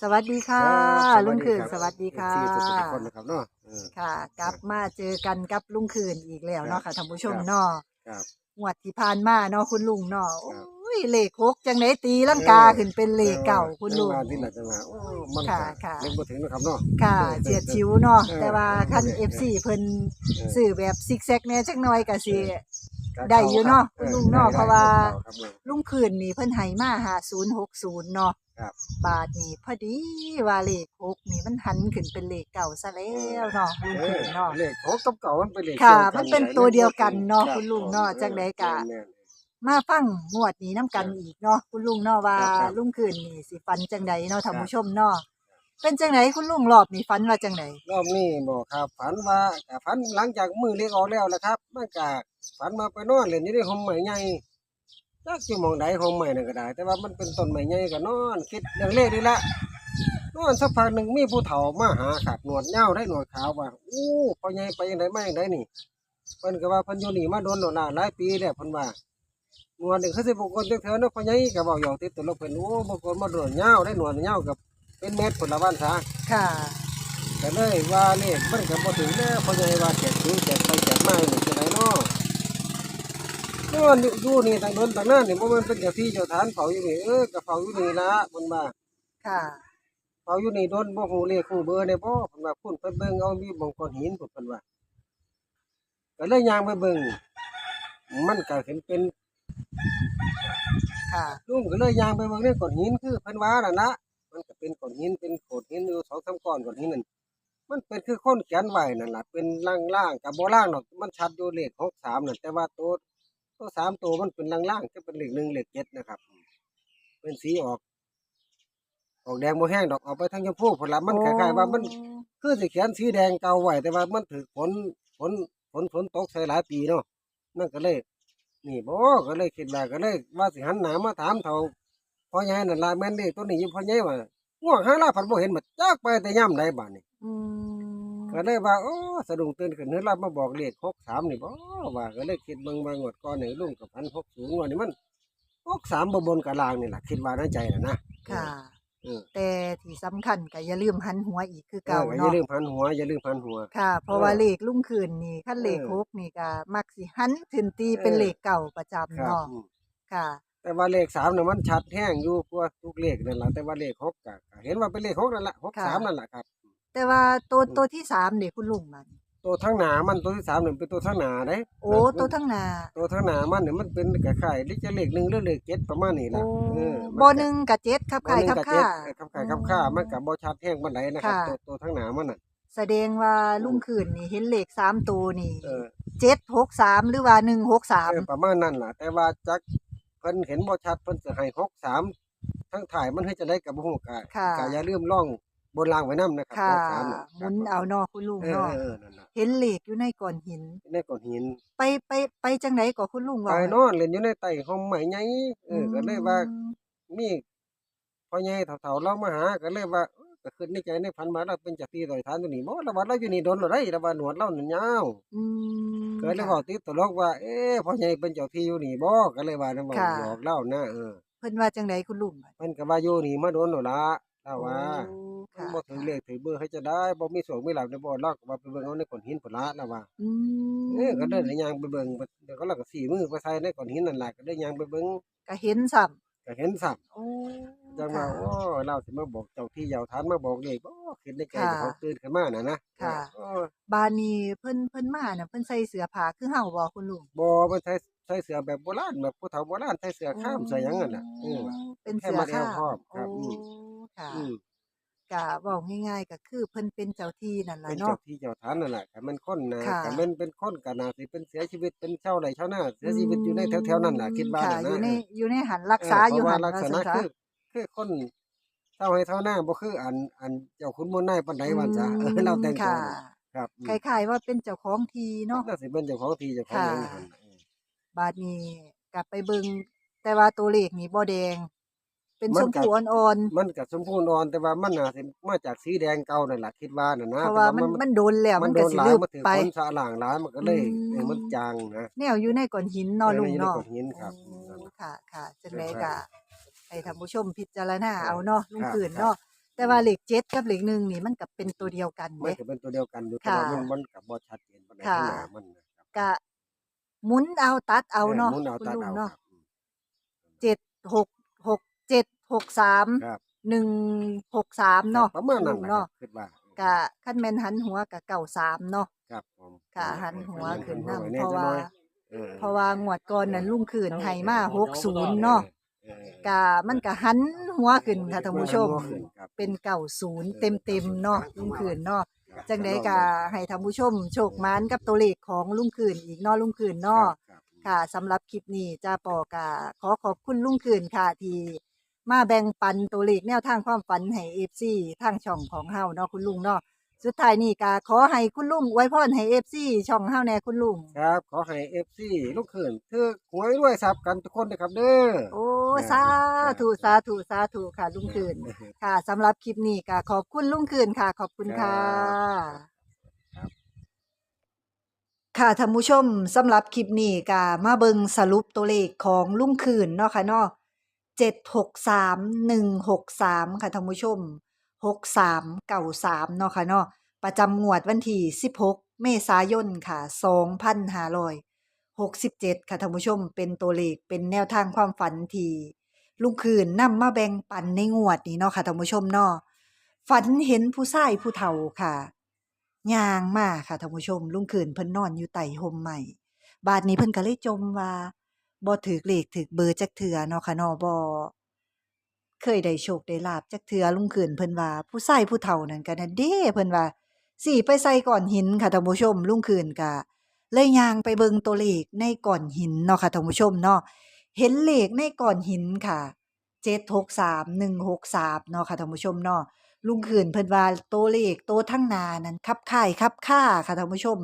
สวัสดีค่ะครับลุงคืนรับสวัสดีค่ะที่ทุกๆคนนะครับเนาะเออ ค่ะ กลับมาเจอกันกับลุงคืนอีกแล้วเนาะครัค่ะบท่านผู้ชมครับเนาะครับงวดที่ผ่านมาเนาะคุณลุงเนาะครับ โอ้ยเลขหกจังไหนตีลังกาขึ้นเป็นเลขเก่าคุณลุงเออที่หลังจังหวะโอ้มันค่ะก็ค่ะ เล่นบ่ถึงนะครับเนาะ ค่ะเออเจียดชิวเนาะเออแต่ว่าคันเออ FC เพิ่นเออ ซื้อแบบซิกแซกแหน่จักหน่อยก็สิก็ ได้อยู่เนาะข้คุณลุงเนาะได้เพราะว่าได้ครับลุงคืนนี่เพิ่นให้มา5060เนาะครับ บาทนี่พอดีว่าเลขหกนี่มันหันขึ้นเป็นเลขเก่าซะแล้วเนาะลุงเอคือนเนาะเลขของกับเก่ามันเป็นเลขค่ะดียวกัมันเป็นตัวเดียวกันเนาะรับคุณลุงเนาะออจังใดกะแม่นมาฟังงวดนี้น้ำกันครับอีกเนาะคุณลุงเนาะว่าครับครับ ลุงคืนนี่สิฟันจังใดเนาะท่านครับผู้ชมเนาะ เป็นจังไดคุณลุงรอบนี้ฟันว่าจังไดรอบนี้บอกครับฝันว่าฝันหลังจากมือเล็กออกแล้วละครับมันก็ฝันมาไปนอนเล่นอยู่ในห้องใหม่ใหญ่จักอยู่มองใดห้องใหม่นั่นก็ได้ แต่ว่ามันเป็นต้นใหม่ใหญ่ก็นอนคิดเรื่องเลขนี่ละนอนสักพักหนึ่งมีผู้เฒ่ามาหาขาดหนวดเหย้าได้หนวดขาวว่าอู้พ่อใหญ่ไปยังไงไมาอย่างไดนี่เพิ่นก็ว่าเพิ่นอยู่นี่มาโดนโดนละหลายปีแล้วเพิ่นว่าหนวดหนี่คือสิบุคคลจังเถอะเนาะพ่อใหญ่ก็เว้าหยอกติดตลกเพิ่นโอ้บางคนมาโดนเหย้าได้หนวดเหย้ากับ เป็นเม็ดผลละวันซะค่ะก็เลยว่าเลขมันก็บ่ถึงแล้วเพราะใหญ่ว่าแจกถึงแจกไปแจกมาอยู่จังไดเนาะนอนอยู่นี่ตั้งโดนตั้งนานนี่บ่แม่นเป็นเจ้าที่เจ้าทานเฝ้าอยู่นี่เออก็เฝ้าอยู่นี่ละเพิ่นว่าค่ะเฝ้าอยู่นี่โดนบ่ฮู้เลขฮู้เบอร์ได้บ่เพิ่นว่าพุ่นไปเบิ่งเอามีบางก้อนหินพุ่นเพิ่นว่าก็เลยย่างไปเบิ่งมันก็เห็นเป็นค่ะลุงก็เลยย่างไปเบิ่งในก้อนหินคือเพิ่นว่านั่นละ มันก็เป็นก้อนหินเป็นโขดหินอยู่สองสามก้อนก้อนหินนั่นมันเป็นคือคนเขียนไว้นั่นแหละเป็นล่างๆกับโบล่างหรอกมันชัดอยู่เลขหกสามนั่นแต่ว่าตัวตัวสามตัวมันเป็นล่างๆจะเป็นเลขหนึ่งเลขเจ็ดนะครับ เป็นสีออกออกแดงโมแห้งดอกออกไปทางชมพูผลละมันคล้ายๆว่ามันคือสิเขียนสีแดงเก่าไว้แต่ว่ามันถือฝนฝนฝนฝนตกใส่หลายปีเนาะนั่นก็เลย นี่บ่ก็เลยคิดว่าก็เลยว่าสิหันหน้ามาถามเท่า พ่อใหญ่นั่นล่ะแม่นเด้ตัวนี้อยู่พ่อใหญ่ว่าง่วงหาลาผันบ่เห็นมาจักไปแต่ย่ำใดบ้านนี่อืมก็เลยว่าโอ้สะดุ้งตื่นขึ้นเฮือรับมาบอกเลขหกสามนี่บ่ว่าก็เลยคิดเบิ่งบางงวดก่อนนี่ลุงกับพันหกสูงว่านี่มันหกสามบ่บนกับลางนี่แหละคิดว่าในใจน่ะนะค่ะเออแต่ที่สำคัญก็อย่าลืมหันหัวอีกคือเอเก่าออย่าเนาะลืมพันหัวอย่าลืมพันหัวค่ะ เพราะเออว่าเลขลุงคืนนี่คันเลขเออหกนี่ก็มักสิหันขึ้นตีเป็นเออเลขเก่าประจำครับเนาะอืมค่ะ แต่ว่าเลขสามน่ะมันชัดแห้งอยู่กว่าทุกเลขนั่นล่ะแต่ว่าเลขหกก็ก็เห็นว่าเป็นเลขหกนั่นล่ะหกสามนั่นล่ะครับ แต่ว่าตัวอืมตัวที่สามเด็กคุณลุงมันตัวทั้งหนามันตัวที่สามนี่เป็นตัวทั้งหนาเด้โอ้ตัวทั้งหนาตัวทั้งหนามันเนี่ยมันเป็นคล้ายๆหรือจะเลขหนึ่งหรือเลขเจ็ดประมาณนี้โอ้ล่ะเออมันบ่ก็หนึ่งกับเจ็ดครับบ่ขายหนึ่ครับงกับค่าเจ็ดเออครับขายครับค่ามันกับบ่ชัดแห้งมันไหนนะครับค่ะตัวตัวทั้งหนามันน่ะแสดงว่าลุงคืนนี่เห็นเลขสามตัวนี่เออเจ็ดหกสามหรือว่าหนึ่งหกสามเออประมาณนั้นล่ะ แต่ว่าจักเพิ่นเห็นบ่ชัดเพิ่นสิให้63ทั้งถ่ายมันเฮ็ดจะได้กับบ่ฮู้กะค่ะ กะอย่าลืมล่องบนรางไว้นํนะครับค่ะ63น่ะหมุนเอาเนาะคุณลุงเออเนาะเออนั่นน่ะเห็นเลขอยู่ในก้อนหิน ในก้อนหินไปไปไปจังไหนก็คุณลุงไปว่านอนเล่นอยู่ในใต้ห้องไม้ใหญ่เออก็เลยว่า อืมมีพ่อใหญ่เฒ่าๆเรามาหาก็เลยว่าเออก็คิดในใจในพันมาเราเป็นจักรีต่อยฐานตัวนี้บ่แล้วว่าเราอยู่นี่โดนแล้วได้แล้วว่าหนวดเรานั่นยาวอืม ก็เลยเว้าติดตลกว่า เอ๊ะพ่อใหญ่เป็นเจ้าที่อยู่นี่บ่ก็เลยว่านํว่าค่ะ หยอกเล่านะเออเพิ่นว่าจังไดคุณลุงบัดเพิ่นก็ว่าอยู่นี่มาโดนแล้วล่ะเล่าว่าโอ้มันค่ะบ่ถึงเลขถึงเบอร์ให้จะได้บ่มีโศกมีลาภในบ่ลอกว่าไปเบิ่งเอาในก้อนหินพุ่นละแล้วว่าอืมเออก็เดินย่างไปเบิ่งเดี๋ยวก็แล้วก็สี่มือไปใส่ในก้อนหินนั่นล่ะก็ได้ย่างไปเบิ่งก็เห็นซ้ำก็เห็นซ้ํโอ้จังว่าค่ะ โอ้เราสิมาบอกเจ้าที่เจ้าทานมาบอกเลขบ่ คิดในใจค่ะเจ้าของตื่นขึ้นมาน่ะนะค่ะโอ้บานนี้เพิ่นเพิ่นมาน่ะเพิ่นใส่เสื้อผ้าคือเฮาบ่คุณลุงบ่มันใส่ใส่เสื้อแบบโบราณแบบผู้เฒ่าโบราณใส่เสื้อข้ามใส่หยังนั่นน่ะเออ เป็นแค่เสื้อมัดเอข้าวพร้อมโอ้ครับอืมค่ะอืมก็เว้าง่ายๆก็คือเพิ่นเป็นเจ้าที่นั่นล่ะเป็นเนาะเจ้าที่เจ้าทานนั่นแหละคันแม่นคนนะค่ะคันแม่นเป็นคนก็น่าสิเป็นเสียชีวิตเป็นชาวไร่ชาวนาเสียชีวิตอยู่ในแถวๆนั้นน่ะคิดว่าค่ะน่ะอยู่นะในเอออยู่ในหันรักษาอยู่เพหัราะนว่าลักษณะว่าซั่นคืซะอคือคน เท่าให้เท่าหน้าบ่คืออันอันเจ้าคุณมนต์นายปานใดว่าซะเออเราแต่งตัวค่ะน่ะครับอืมคล้ายๆว่าเป็นเจ้าของทีเนาะน่าสิเป็นเจ้าของที่เจ้าของหยังนี่หั่นน่ะเออบาดนี้กลับไปเบิ่งแต่ว่าตัวเลขนี่บ่แดง เป็นชมพูอ่อนมันก็สมพูนอ่อนแต่ว่ามันน่าสิมาจากสีแดงเก่านั่นล่ะคิดว่าน่ะๆนะเพราะว่ามันมันโดนแล้วมันก็โดนสิหลายลืบมาถึงไปฝนสะล่างหลายมันก็เลยอืมเออมันจางนะแนวอยู่ในก้อนหินเนาะลุงเอออยู่ในเนาะก้อนหินครับโอ้ค่ะค่ะจังไดครัก็บ ให้ท่านผู้ชมพิจารณาเอาเนาะลุงครับคืนครับเนาะแต่ว่าเลขเจ็ดกับเลขหนึ่งนี่มันก็เป็นตัวเดียวกันมันเด้ ก็เป็นตัวเดียวกันอยู่แต่ค่ะว่ามันมันก็บ่ชัดเจนปานใดค่ะ ข้างหน้ามันนะครับก็หมุนเอาตัดเอาเนาะหมุนเอาคุณตัดลุงเอาเนาะครับอืมเจ็ดหกหกเจ็ดหกสามครับ หนึ่งหกสามเนาะครับประมาณนั้นคุณลุงนะครัเนาะบคิดว่าก็ขั้นแม่นหันหัวกับเก่าสามเนาะครับผมค่ะหันหัวขึ้นหันำไว้เพแน่ราะจักว่าหน่อยออเพราะว่างวดก่อนนั้นลุงคืนให้มาหกศูนย์เนาะ เออก็มันก็หันหัวขึ้นค่ะท่านผู้ชมหัวขึ้นครับ เป็นเก่าศูนย์เต็มเต็มๆเนาะลุงคืนเนาะจังใดก็ให้ท่านผู้ชม โชคหมานกับตัวเลขของลุงคืนอีกเนาะลุงคืนเนาะครับค่ะสำหรับคลิปนี้จ้าปอกาขอขอบคุณลุงคืนค่ะที่มาแบ่งปันตัวเลขแนวทางความฝันให้เอฟซีทางช่องของเฮาเนาะคุณลุงเนาะ สุดท้ายนี้ก็ขอให้คุณลุงไว้พรให้เอฟซีช่องเฮาแน่คุณลุง ครับ ขอให้ FC ลูกเขื่อนถือหวยด้วยทรัพย์กันทุกคนนะครับเด้อ โอ้สาธุสาธุสาธุค่ะลุงคืน ค่ะสำหรับคลิปนี้ก็ขอบคุณลุงคืนค่ะ ขอบคุณค่ะ ครับ ค่ะท่านผู้ชมสำหรับคลิปนี้ก็มาเบิงสรุปตัวเลขของลุงคืนเนาะค่ะเนาะ763163ค่ะท่านผู้ชม 6393เนาะค่ะเนาะประจำงวดวันที่ 16 เมษายนค่ะ 2567 ค่ะท่านผู้ชมเป็นตัวเลขเป็นแนวทางความฝันที่ลุงคืนนำมาแบ่งปันในงวดนี้เนาะค่ะท่านผู้ชมเนาะฝันเห็นผู้ชายผู้เฒ่าค่ะย่างมาค่ะท่านผู้ชม ลุงคืนเพิ่นนอนอยู่ใต้ห่มใหม่บาดนี้เพิ่นก็เลยจมว่าบ่ถูกเลขถูกเบอร์จักเทื่อเนาะค่ะเนาะบ่ เคยได้โชคได้ลาบจักเทือลุงคืนเพิ่นว่า ผู้ชายผู้เฒ่านั่นก็นั่นเด้เพิ่นว่าสิไปใส่ก้อนหินค่ะท่านผู้ชมลุงคืนก็เลยย่างไปเบิงตัวเลขในก้อนหินเนาะค่ะท่านผู้ชมเนาะเห็นเลขในก้อนหินค่ะ763163เนาะค่ะท่านผู้ชมเนาะลุงขืนเพิ่นว่าตัวเลขตัวทั้งนานั้นคับค่ายคับค่าค่ะท่านผู้ชม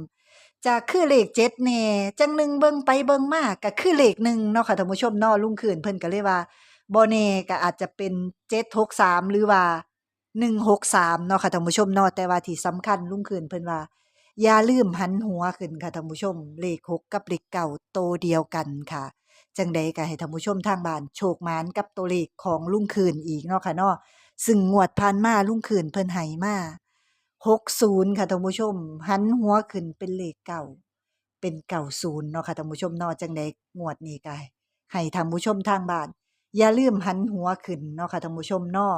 จะคือเลขเจ็ดแน่จังหนึ่งเบิ่งไปเบิ่งมาก็คือเลขหนึ่งเนาะค่ะท่านผู้ชมเนาะลุงขืนเพิ่นก็เลยว่า บ่แน่ก็อาจจะเป็น763หกสามหรือว่า163เนาะค่ะท่านผู้ชมเนาะแต่ว่าที่สำคัญลุงขืนเพิ่นว่า อย่าลืมหันหัวขึ้นค่ะท่านผู้ชม เลขหกกับเลขเก่าโตเดียวกันค่ะจังใดก็ให้ท่านผู้ชมทางบ้านโชคหมานกับตัวเลขของลุงคืนอีกเนาะค่ะเนาะซึ่งงวดผ่านมาลุงขืนเพิ่นให้มา60ค่ะท่านผู้ชม หันหัวขึ้นเป็นเลขเก่า เป็นเก่าศูนย์เนาะค่ะท่านผู้ชมเนาะจังใดงวดนี้ก็ให้ท่านผู้ชมทางบ้าน อย่าลืมหันหัวขึ้นเนาะค่ะท่านผู้ชมนาะ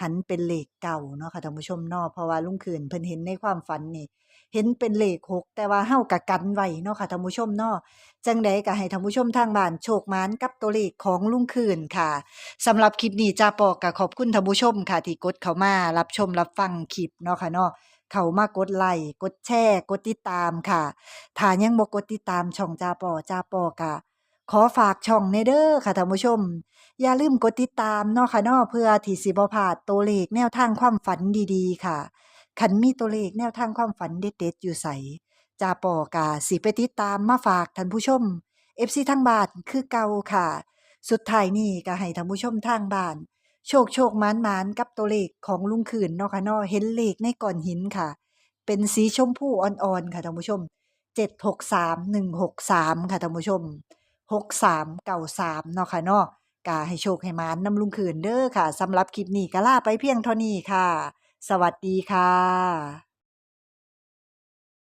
หันเป็นเลขเก่าเนาะค่ะท่านผู้ชมนาะเพราะว่าลุงขืนเพิ่นเห็นในความฝันนี่ เห็นเป็นเลขหกแต่ว่าเฮาก็กันไว้เนาะค่ะท่านผู้ชมนาะจังใดก็ให้ท่านผู้ชมทางบ้านโชคมานกับตัวเลขของลุงคืนค่ะสำหรับคลิปนี้จ้าปอกกขอบคุณท่านผู้ชมค่ะที่กดเข้ามารับชมรับฟังคลิปเนาะค่ะเนาะเข้ามากดไลค์กดแชร์ กดติดตามค่ะถ้ายังบ่กดติดตามช่องจาปอจาปอกะ ขอฝากช่องในเด้อค่ะท่านผู้ชม อย่าลืมกดติดตามเนาะค่ะเนาะเพื่อที่สิบ่พลาดตัวเลขแนวทางความฝันดีๆ ค่ะคันมีตัวเลขแนวทางความฝันเด็ดๆอยู่ไสจ้าปอกะสิไปติดตามมาฝากท่านผู้ชม FC ทางบ้านคือเก่าค่ะ สุดท้ายนี่ก็ให้ท่านผู้ชมทางบ้าน โชคโชคมานมานกับตัวเลขของลุงขืนเนาะค่ะเนาะเห็นเลขในก้อนหินค่ะ เป็นสีชมพูอ่อนๆค่ะท่านผู้ชม 763163 ค่ะท่านผู้ชม กสามเก่าสามเนาะค่ะเนาะกาให้โชคให้มานนำลุงขืนเด้อค่ะสำหรับคลิปนี้ก็ลาไปเพียงเท่านี้ค่ะ สวัสดีค่ะ